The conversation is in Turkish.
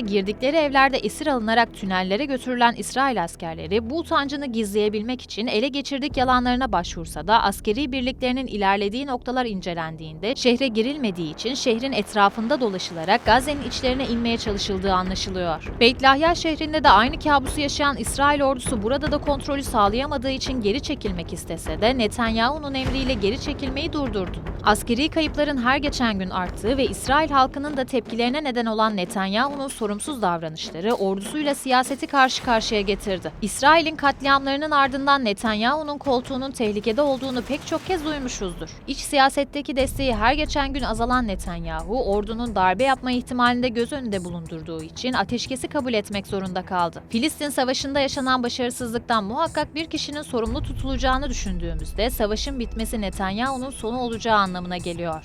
girdikleri evlerde esir alınarak tünellere götürülen İsrail askerleri bu utancını gizleyebilmek için ele geçirdik yalanlarına başvursa da askeri birliklerinin ilerlediği noktalar incelendiğinde şehre girilmediği için şehrin etrafında dolaşılarak Gazze'nin içlerine inmeye çalışıldığı anlaşılıyor. Beit Lahya şehrinde de aynı kabusu yaşayan İsrail ordusu burada da kontrolü sağlayamadığı için geri çekilmek istese de Netanyahu'nun emriyle geri çekilmeyi durdurdu. Askeri kayıpların her geçen gün arttığı ve İsrail halkının da tepkilerine neden olan Netanyahu'nun sorumsuz davranışları ordusuyla siyaseti karşı karşıya getirdi. İsrail'in katliamlarının ardından Netanyahu'nun koltuğunun tehlikede olduğunu pek çok kez duymuşuzdur. İç siyasetteki desteği her geçen gün azalan Netanyahu, ordunun darbe yapma ihtimalini de göz önünde bulundurduğu için ateşkesi kabul etmek zorunda kaldı. Filistin Savaşı'nda yaşanan başarısızlıktan muhakkak bir kişinin sorumlu tutulacağını düşündüğümüzde savaşın bitmesi Netanyahu'nun sonu olacağı anlamına geliyor.